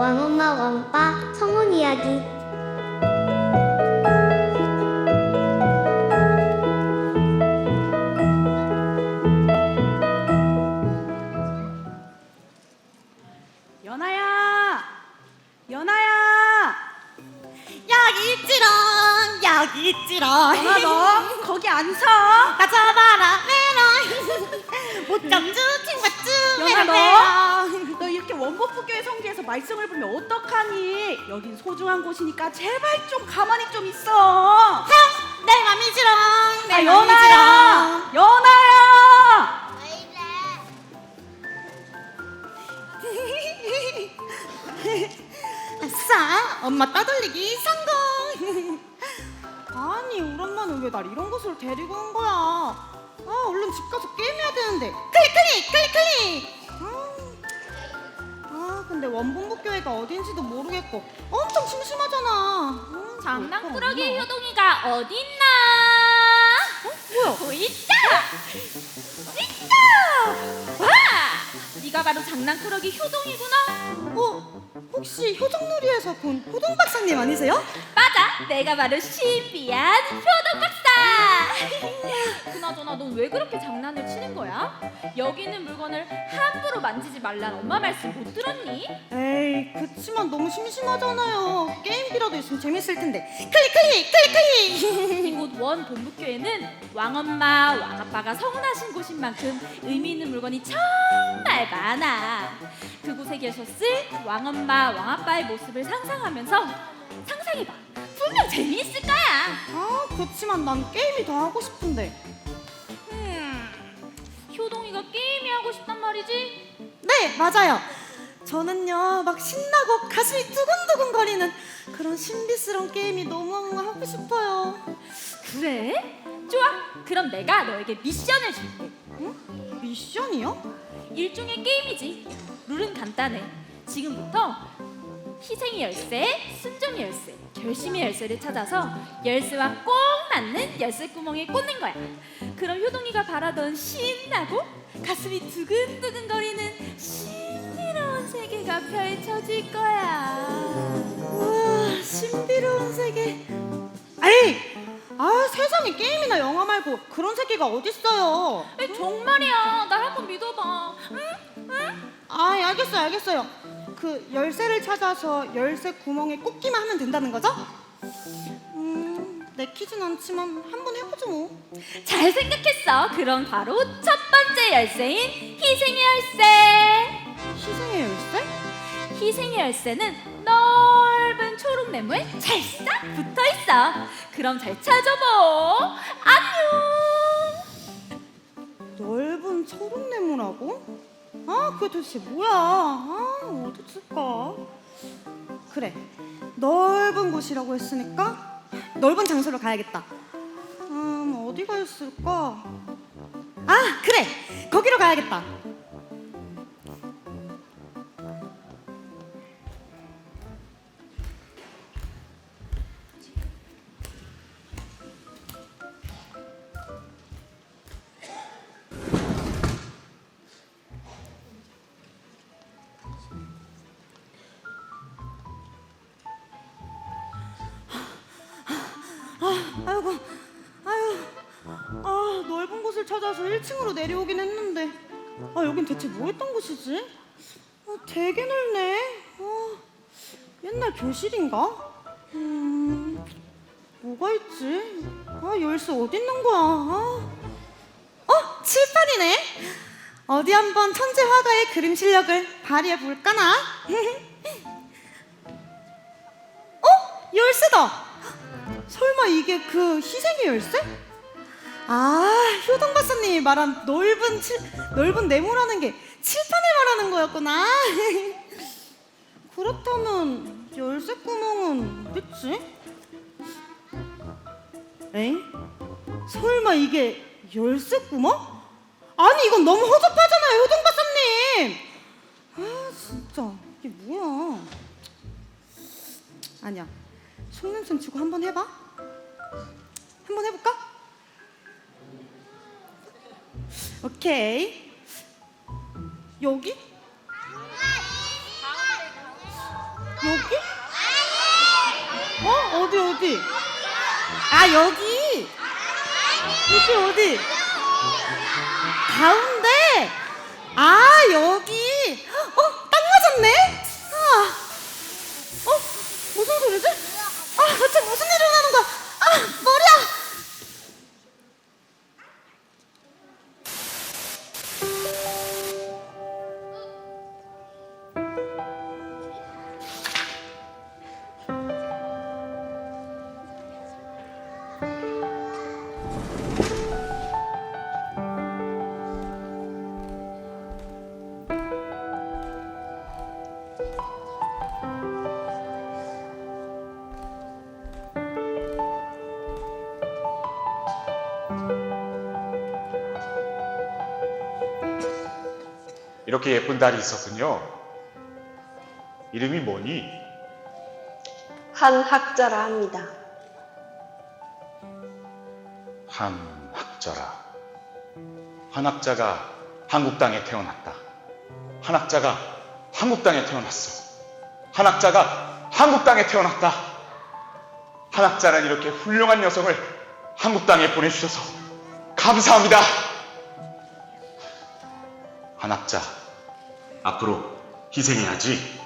왕엄마 왕빠 성운 이야기 가만히 좀 있어. 내 맘이지롱 아내 연아야, 맘이지롱 연아야. 아싸 엄마 따돌리기 성공 아니 우리 엄마는 왜 날 이런 곳으로 데리고 온 거야? 아 얼른 집 가서 게임해야 되는데. 클릭 클릭 클릭 클릭 아 근데 원본부교회가 어딘지도 모르겠고 엄청 심심하잖아. 음, 장난꾸러기 어떡하나. 효동이가 어딨나? 뭐야? 어, 있다! 있다! 와! 네가 바로 장난꾸러기 효동이구나. 어 혹시 효정놀이에서 본 효동 박사님 아니세요? 맞아, 내가 바로 신비한 효동 박사. 그나저나 넌 왜 그렇게 장난을 치는 거야? 여기 있는 물건을 함부로 만지지 말란 엄마 말씀 못 들었니? 에이 그치만 너무 심심하잖아요. 게임기라도 있으면 재밌을 텐데. 클릭 클릭 클릭 클릭 이곳 원 본부교회는 왕엄마, 왕아빠가 성원하신 곳인 만큼 의미 있는 물건이 정말 많아. 그곳에 계셨을 왕엄마, 왕아빠의 모습을 상상하면서 상상해봐. 분명 재미있을 거야. 아 그치만 난 게임이 더 하고 싶은데. 음, 효동이가 게임이 하고 싶단 말이지? 네 맞아요. 저는요 막 신나고 가슴이 두근두근 거리는 그런 신비스러운 게임이 너무 하고 싶어요. 그래? 좋아. 그럼 내가 너에게 미션을 줄게. 미션이요? 일종의 게임이지. 룰은 간단해. 지금부터 희생의 열쇠, 순종의 열쇠, 결심의 열쇠를 찾아서 열쇠와 꼭 맞는 열쇠 구멍에 꽂는 거야. 그럼 효동이가 바라던 신나고 가슴이 두근두근 거리는 신비로운 세계가 펼쳐질 거야. 우와 신비로운 세계. 에이, 아 세상에 게임이나 영화 말고 그런 세계가 어딨어요? 에, 정말이야. 날 한번 믿어봐. 응? 응? 아 알겠어요 알겠어요. 그 열쇠를 찾아서 열쇠 구멍에 꽂기만 하면 된다는 거죠? 음 내키진 않지만 한번 해보죠 뭐. 잘 생각했어. 그럼 바로 첫 번째 열쇠인 희생의 열쇠. 희생의 열쇠? 희생의 열쇠는 넓은 초록 네모에 찰싹 붙어 있어. 그럼 잘 찾아봐. 안녕. 넓은 초록 네모라고? 아 그게 도대체 뭐야? 아 어디 있을까? 그래 넓은 곳이라고 했으니까 넓은 장소로 가야겠다. 음 어디가 있을까? 아 그래 거기로 가야겠다. 찾아서 1층으로 내려오긴 했는데, 아 여긴 대체 뭐 했던 곳이지? 아, 되게 넓네. 아, 옛날 교실인가? 음, 뭐가 있지? 아 열쇠 어디 있는 거야? 아, 어 칠판이네. 어디 한번 천재 화가의 그림 실력을 발휘해 볼까나? 어 열쇠다. 설마 이게 그 희생의 열쇠? 아, 효동 박사님이 말한 넓은 칠, 넓은 네모라는 게 칠판을 말하는 거였구나. 그렇다면 열쇠 구멍은 어딨지? 엥? 설마 이게 열쇠 구멍? 아니 이건 너무 허접하잖아요, 효동 박사님. 아, 진짜 이게 뭐야? 아니야. 속눈썹 치고 한번 해봐. 한번 해볼까? 오케이. 여기? 여기? 어? 어디 어디? 아 여기. 여기 어디? 가운데. 아 여기. 이렇게 예쁜 달이 있었군요. 이름이 뭐니? 한 학자라 합니다. 한 학자라. 한 학자가 한국 땅에 태어났다. 한 학자가 한국 땅에 태어났어. 한 학자가 한국 땅에 태어났다. 한 학자는 이렇게 훌륭한 여성을 한국 땅에 보내주셔서 감사합니다. 한 학자, 앞으로 희생해야지.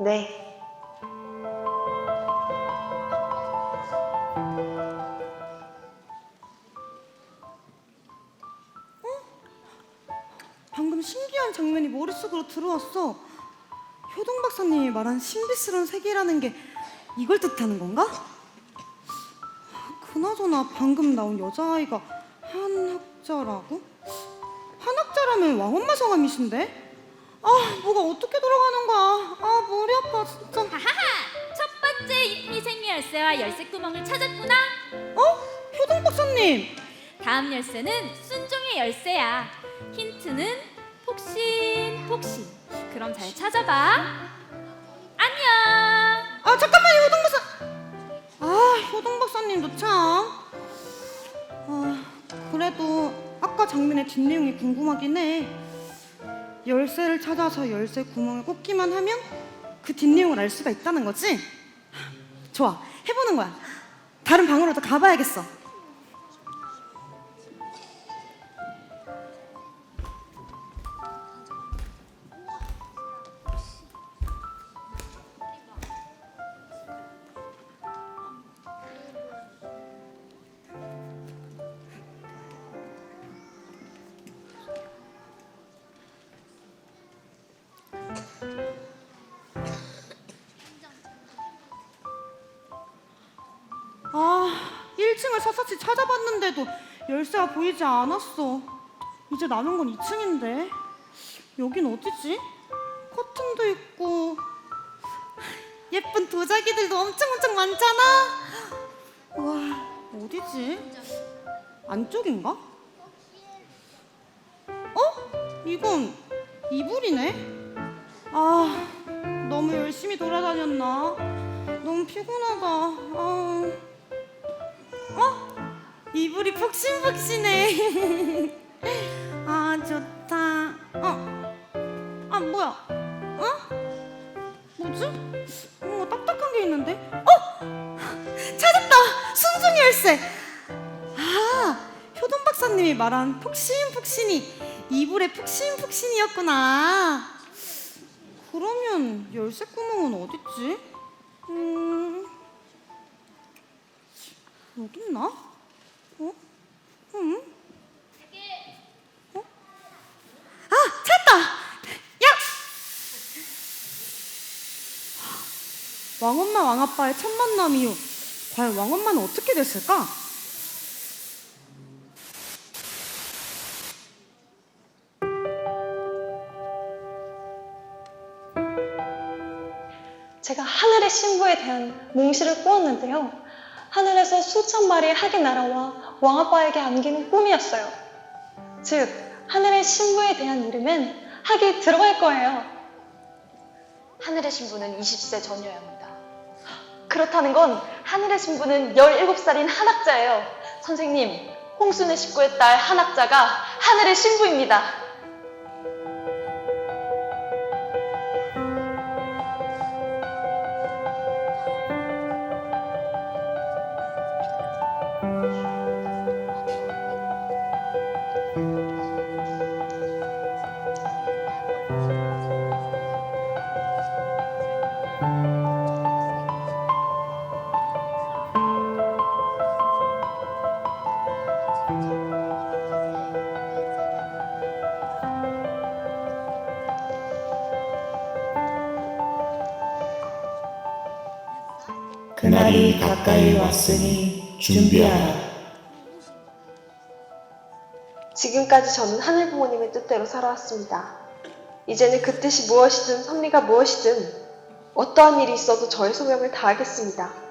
네. 방금 신기한 장면이 머릿속으로 들어왔어. 효동 박사님이 말한 신비스러운 세계라는 게 이걸 뜻하는 건가? 그나저나 방금 나온 여자아이가 한 학자라고? 한 학자라면 왕엄마 성함이신데? 아, 뭐가 어떻게 돌아가는 거야? 아, 머리 아파, 진짜. 하하하! 첫 번째 희생 열쇠와 열쇠 구멍을 찾았구나. 어? 효동 박사님! 다음 열쇠는 순종의 열쇠야. 힌트는 폭신 폭신. 그럼 잘 찾아봐. 안녕. 아, 잠깐만요, 효동 효동 박사님도 참. 아, 그래도 아까 장면의 뒷내용이 궁금하긴 해. 열쇠를 찾아서 열쇠 구멍을 꽂기만 하면 그 뒷내용을 알 수가 있다는 거지? 좋아, 해보는 거야. 다른 방으로 더 가봐야겠어. 1층을 샅샅이 찾아봤는데도 열쇠가 보이지 않았어. 이제 남은 건 2층인데. 여긴 어디지? 커튼도 있고 예쁜 도자기들도 엄청 엄청 많잖아. 와, 어디지? 안쪽인가? 어? 이건 이불이네. 아, 너무 열심히 돌아다녔나? 너무 피곤하다. 아. 어? 이불이 폭신폭신해. 아, 좋다. 어? 아, 뭐야? 어? 뭐지? 뭔가 딱딱한 게 있는데? 어? 찾았다! 순둥이 열쇠! 아, 효동 박사님이 말한 폭신폭신이 이불의 폭신폭신이었구나. 그러면 열쇠 구멍은 어딨지? 음... 있나? 어? 응? 어? 아, 찾았다! 야! 왕엄마 왕아빠의 첫 만남 이후 과연 왕엄마는 어떻게 됐을까? 제가 하늘의 신부에 대한 몽실을 꾸었는데요. 하늘에서 수천 마리의 학이 날아와 왕아빠에게 안기는 꿈이었어요. 즉, 하늘의 신부에 대한 이름엔 학이 들어갈 거예요. 하늘의 신부는 20세 전여야 합니다. 그렇다는 건 하늘의 신부는 17살인 한학자예요. 선생님, 홍순의 식구의 딸 한학자가 하늘의 신부입니다. 그날이 가까이 왔으니 준비하라. 지금까지 저는 하늘 부모님의 뜻대로 살아왔습니다. 이제는 그 뜻이 무엇이든 섭리가 무엇이든 어떠한 일이 있어도 저의 소명을 다하겠습니다.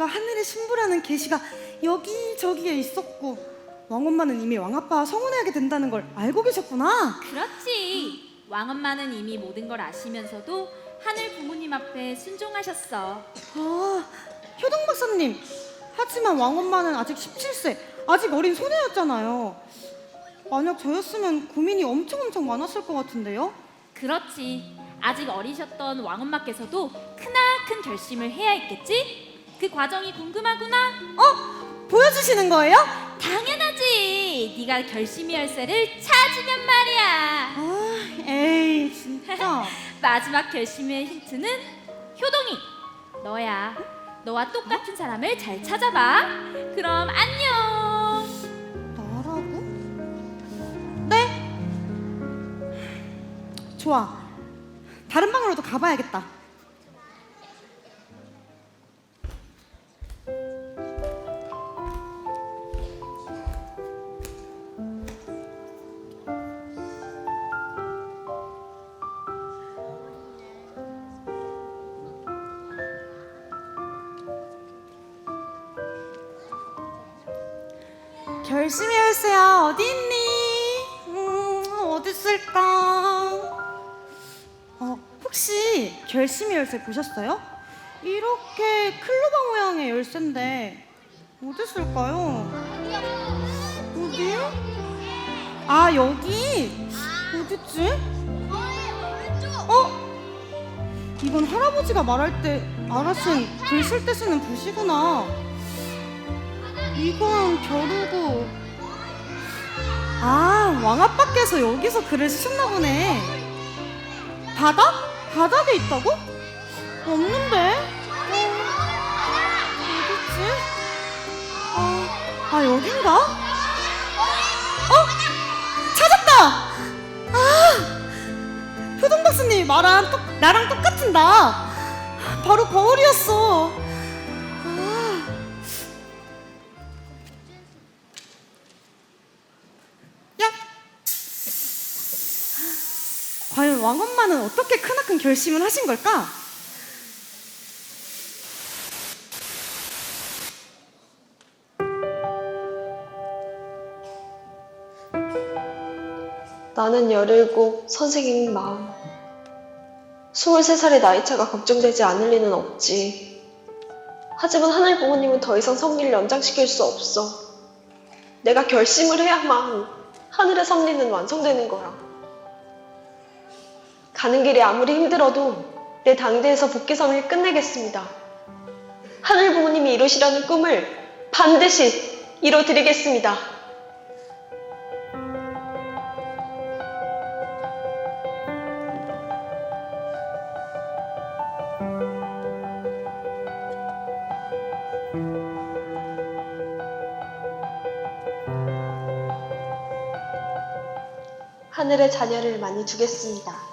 왕엄마가 하늘의 신부라는 계시가 여기저기에 있었고 왕엄마는 이미 왕아빠와 성혼하게 된다는 걸 알고 계셨구나. 그렇지. 왕엄마는 이미 모든 걸 아시면서도 하늘 부모님 앞에 순종하셨어. 아, 효동 박사님. 하지만 왕엄마는 아직 17세, 아직 어린 소녀였잖아요. 만약 저였으면 고민이 엄청 엄청 많았을 것 같은데요. 그렇지. 아직 어리셨던 왕엄마께서도 크나큰 결심을 해야 했겠지? 그 과정이 궁금하구나? 어? 보여주시는 거예요? 당연하지. 네가 결심의 열쇠를 찾으면 말이야. 아, 에이, 진짜. 마지막 결심의 힌트는 효동이. 너야. 너와 똑같은 사람을 잘 찾아봐. 그럼 안녕. 나라고? 네? 좋아. 다른 방으로도 가봐야겠다. 결심의 열쇠 보셨어요? 이렇게 클로바 모양의 열쇠인데 어디 있을까요? 어디요? 아 여기 어딨지? 어? 이건 할아버지가 말할 때 알아쓴 글 쓸 때 쓰는 붓이구나. 이건 벼루고 아 왕아빠께서 여기서 글을 쓰셨나 보네 바닥? 바닥에 있다고? 없는데 어, 어딨지? 아, 아 여긴가? 어? 찾았다! 아 효동 박사님이 말한 똑, 나랑 똑같은다 바로 거울이었어 왕엄마는 어떻게 크나큰 결심을 하신 걸까? 나는 17, 선생님인 마음. 23살의 나이차가 걱정되지 않을 리는 없지. 하지만 하늘 부모님은 더 이상 섭리를 연장시킬 수 없어. 내가 결심을 해야만 하늘의 섭리는 완성되는 거야. 가는 길이 아무리 힘들어도 내 당대에서 복귀 섭리를 끝내겠습니다. 하늘 부모님이 이루시려는 꿈을 반드시 이뤄드리겠습니다. 하늘의 자녀를 많이 두겠습니다.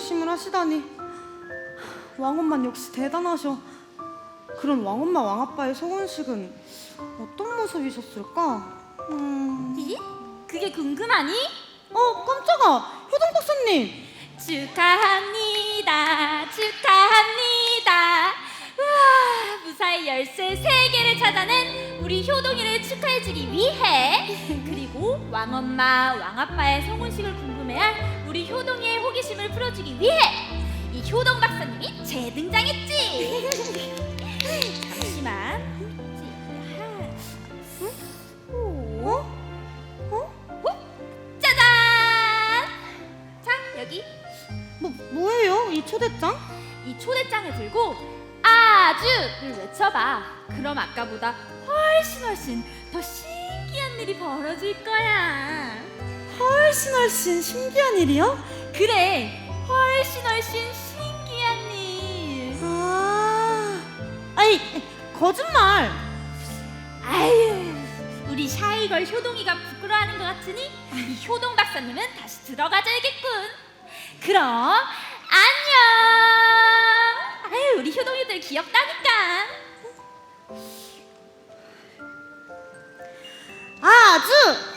결심을 하시다니 왕엄만 역시 대단하셔 그런 왕엄마 왕아빠의 소원식은 어떤 모습이셨을까? 음... 이? 그게 궁금하니? 어 깜짝아 효동 박사님 축하합니다. 축하합니다. 우와, 무사히 열쇠 세 개를 찾아낸 우리 효동이를 축하해주기 위해 그리고 왕엄마, 왕아빠의 성혼식을 궁금해할 우리 효동이의 호기심을 풀어주기 위해 이 효동 박사님이 재등장했지. 잠시만. 어? 어? 짜잔! 자 여기 뭐, 뭐예요? 이이 초대장? 이 초대장을 들고 아주를 외쳐봐. 그럼 아까보다 훨씬 훨씬 더 신기한 일이 벌어질 거야. 훨씬 훨씬 신기한 일이요? 그래, 훨씬 훨씬 신기한 일. 아, 아이 거짓말. 아유, 우리 샤이걸 효동이가 부끄러워하는 것 같으니 이 효동 박사님은 다시 들어가줘야겠군. 그럼 안녕. 아유, 우리 효동이들 귀엽다니까. 아주.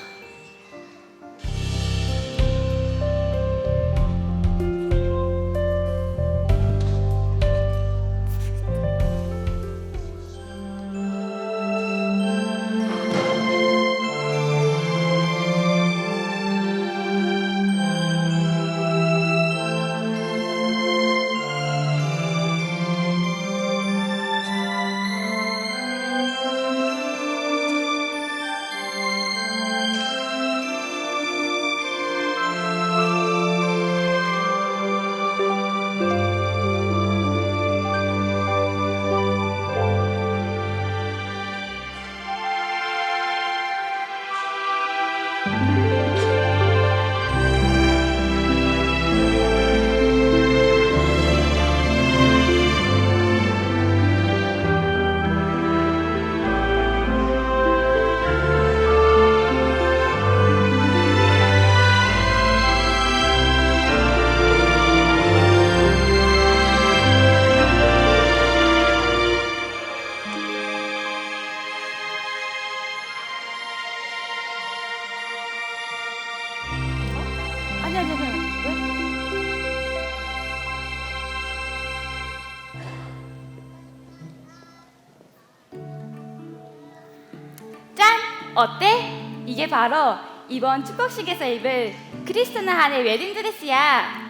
어때? 이게 바로 이번 축복식에서 입을 크리스티나 한의 웨딩 드레스야.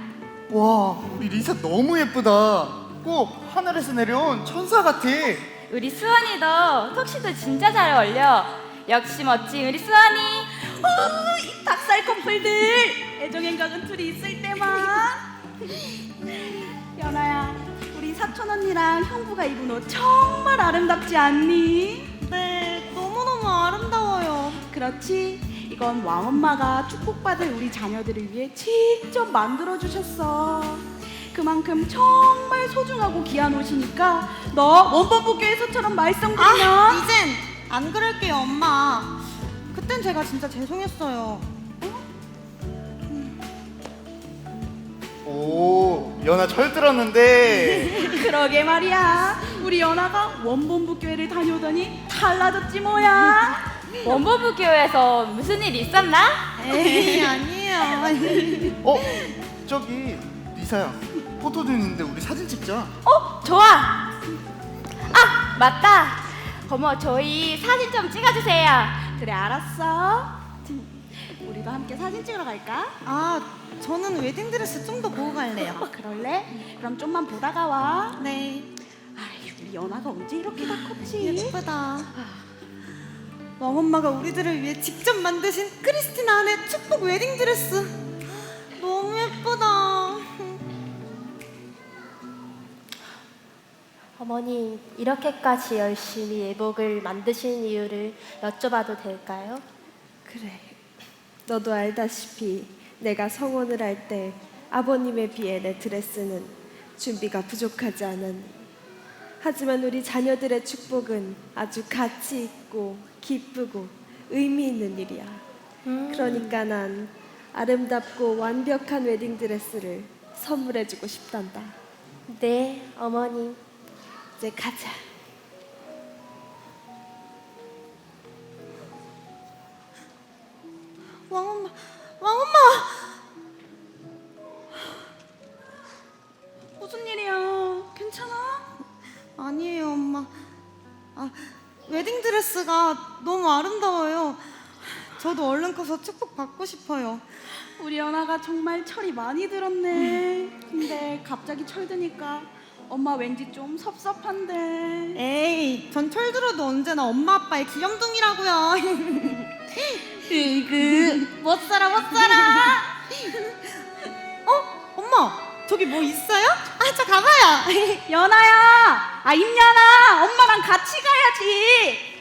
와, 우리 리사 너무 예쁘다. 꼭 하늘에서 내려온 천사 같아. 우리 수원이도 턱시도 진짜 잘 어울려. 역시 멋진 우리 수원이. 어, 이 닭살 커플들 애정 행각은 둘이 있을 때만. 연아야, 우리 사촌 언니랑 형부가 입은 옷 정말 아름답지 않니? 네, 아름다워요. 그렇지? 이건 왕엄마가 축복받을 우리 자녀들을 위해 직접 만들어 주셨어. 그만큼 정말 소중하고 귀한 옷이니까 너 원법부교에서처럼 말썽부리면 아, 이젠 안 그럴게요, 엄마. 그땐 제가 진짜 죄송했어요. 오, 연아 철 들었는데. 그러게 말이야. 우리 연아가 원본부 교회를 다녀오더니 달라졌지 뭐야. 원보부 교회에서 무슨 일 있었나? 에이, 아니에요. 어, 저기 리사야. 포토존 있는데 우리 사진 찍자. 어, 좋아. 아, 맞다. 어머, 저희 사진 좀 찍어주세요. 그래 알았어. 우리도 함께 사진 찍으러 갈까? 아, 저는 웨딩 드레스 좀 더 보고 갈래요. 그럴래? 그럼 좀만 보다가 와. 네. 우리 연아가 언제 이렇게 다 컸지? 예쁘다. 왕엄마가 우리들을 위해 직접 만드신 크리스티나 안의 축복 웨딩 드레스. 너무 예쁘다. 어머니, 이렇게까지 열심히 예복을 만드신 이유를 여쭤봐도 될까요? 그래. 너도 알다시피 내가 성혼을 할 때 아버님에 비해 내 드레스는 준비가 부족하지 않았니. 하지만 우리 자녀들의 축복은 아주 가치 있고 기쁘고 의미 있는 일이야. 그러니까 난 아름답고 완벽한 웨딩 드레스를 선물해주고 싶단다. 네, 어머니. 이제 가자. 저도 얼른 커서 축복 받고 싶어요. 우리 연아가 정말 철이 많이 들었네. 근데 갑자기 철드니까 엄마 왠지 좀 섭섭한데. 에이, 전 철들어도 언제나 엄마 아빠의 귀염둥이라고요. 으그 못 살아 못 살아. 어? 엄마, 저 저기 뭐 있어요? 아, 저 가봐요. 연아야, 아 임연아, 엄마랑 같이 가야지.